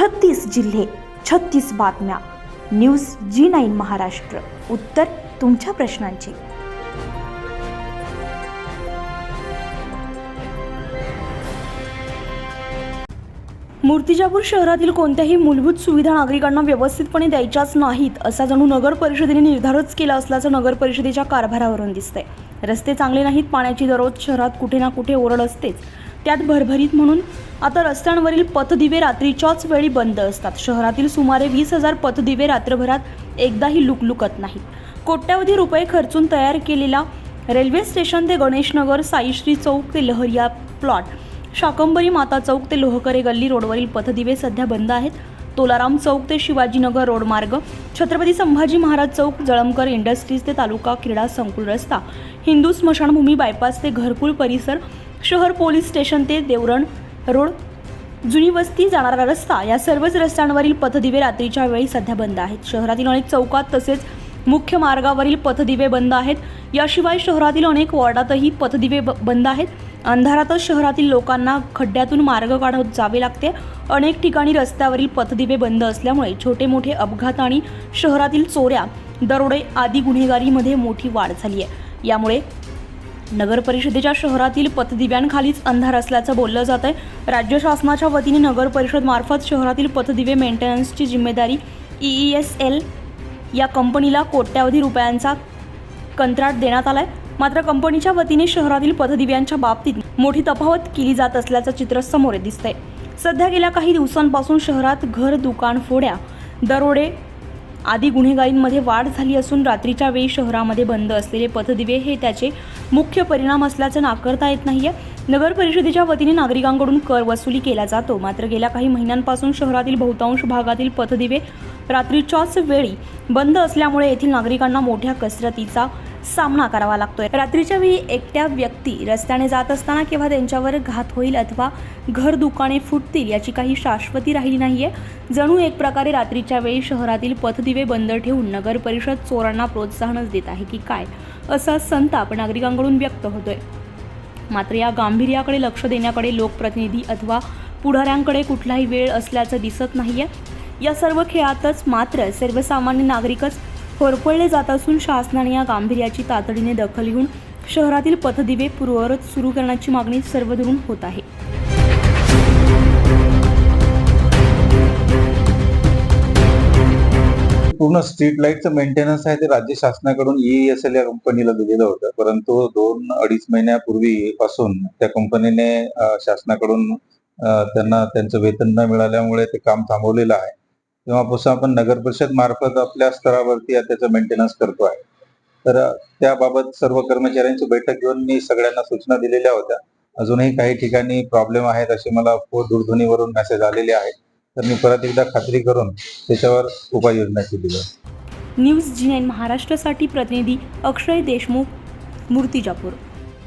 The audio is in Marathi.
छत्तीस जिल्हे छत्तीस बातम्या. News G nine Maharashtra. उत्तर तुमच्या प्रश्नांची. मूर्तिजापूर शहरातील कोणत्याही मूलभूत सुविधा नागरिकांना व्यवस्थितपणे द्यायच्याच नाहीत असा जणू नगर परिषदेने निर्धारच केला असल्याचं नगर परिषदेच्या कारभारावरून दिसतंय. रस्ते चांगले नाहीत पाण्याची दररोज शहरात कुठे ना कुठे ओरड असतेच. त्यात भरभरीत म्हणून आता रस्त्यांवरील पथदिवे रात्रीच्याच वेळी बंद असतात. शहरातील सुमारे वीस हजार पथदिवे रात्रभरात एकदाही लुकलुकत नाहीत. कोट्यावधी रुपये खर्चून तयार केलेला रेल्वे स्टेशन ते गणेशनगर साईश्री चौक ते लहरिया प्लॉट शाकंबरी माता चौक ते लोहकरे गल्ली रोडवरील पथदिवे सध्या बंद आहेत. तोलाराम चौक ते शिवाजीनगर रोड मार्ग छत्रपती संभाजी महाराज चौक जळमकर इंडस्ट्रीज ते तालुका क्रीडा संकुल रस्ता हिंदू स्मशानभूमी बायपास ते घरकुल परिसर शहर पोलीस स्टेशन ते देवरण रोड. जुनी वस्ती जाणारा रस्ता या सर्वच रस्त्यांवरील पथदिवे रात्रीच्या वेळी सध्या बंद आहेत. शहरातील अनेक चौकात तसेच मुख्य मार्गावरील पथदिवे बंद आहेत. याशिवाय शहरातील अनेक वॉर्डातही पथदिवे ब- बंद आहेत. अंधारातच शहरातील लोकांना खड्ड्यातून मार्ग काढत जावे लागते. अनेक ठिकाणी रस्त्यावरील पथदिवे बंद असल्यामुळे छोटे मोठे अपघात आणि शहरातील चोऱ्या दरोडे आदी गुन्हेगारीमध्ये मोठी वाढ झाली आहे. यामुळे नगर परिषदेच्या शहरातील पथदिव्यांखालीच अंधार असल्याचं बोललं जात आहे. राज्य शासनाच्या वतीने नगर परिषद मार्फत शहरातील पथदिवे मेंटेनन्सची जिम्मेदारी ई एस एल या कंपनीला कोट्यावधी रुपयांचा कंत्राट देण्यात आलाय. मात्र कंपनीच्या वतीने शहरातील पथदिव्यांच्या बाबतीत मोठी तफावत केली जात असल्याचं चित्र समोर दिसतंय. सध्या गेल्या काही दिवसांपासून शहरात घर दुकान फोड्या दरोडे आदी गुन्हेगारींमध्ये वाढ झाली असून रात्रीच्या वेळी शहरामध्ये बंद असलेले पथदिवे हे त्याचे मुख्य परिणाम असल्याचं नाकारता येत नाहीये. नगर परिषदेच्या वतीने नागरिकांकडून कर वसुली केला जातो. मात्र गेल्या काही महिन्यांपासून शहरातील बहुतांश भागातील पथदिवे रात्रीच्याच वेळी बंद असल्यामुळे येथील नागरिकांना मोठ्या कसरतीचा सामना करावा लागतोय. रात्रीच्या वेळी एकट्या व्यक्ती रस्त्याने जात असताना केव्हा त्यांच्यावर घात होईल अथवा घर दुकाने फुटतील याची काही शाश्वती राहिली नाहीये. जणू एक प्रकारे रात्रीच्या वेळी शहरातील पथदिवे बंद ठेवून नगर परिषद चोरांना प्रोत्साहनच देत आहे की काय असा संताप नागरिकांकडून व्यक्त होतोय. मात्र या गांभीर्याकडे लक्ष देण्याकडे लोकप्रतिनिधी अथवा पुढाऱ्यांकडे कुठलाही वेळ असल्याचं दिसत नाहीये. या सर्व खेळातच मात्र सर्वसामान्य नागरिकच होरपळले जात असून शासनाने या गांभीर्याची तातडीने दखल घेऊन शहरातील पथदिवे पूर्ववत सुरू करण्याची मागणी सर्वदूरून होत आहे. पूर्ण स्ट्रीट लाईटचं मेंटेनन्स आहे ते राज्य शासनाकडून ई ईएसएल या कंपनीला दिलेलं होतं. परंतु दोन अडीच महिन्यापूर्वी पासून त्या कंपनीने शासनाकडून त्यांना त्यांचं वेतन न मिळाल्यामुळे ते काम थांबवलेलं आहे. तेव्हापासून आपण नगर परिषद मार्फत आपल्या स्तरावरती त्याचं मेंटेनन्स करतो आहे. तर त्याबाबत सर्व कर्मचाऱ्यांची बैठक घेऊन मी सगळ्यांना सूचना दिलेल्या होत्या. अजूनही काही ठिकाणी प्रॉब्लेम आहेत असे मला दूरध्वनीवरून मेसेज आलेले आहेत. तर मी परत एकदा खात्री करून त्याच्यावर उपाययोजना केली आहे. न्यूज जी नाईन महाराष्ट्रासाठी प्रतिनिधी अक्षय देशमुख मूर्तिजापूर.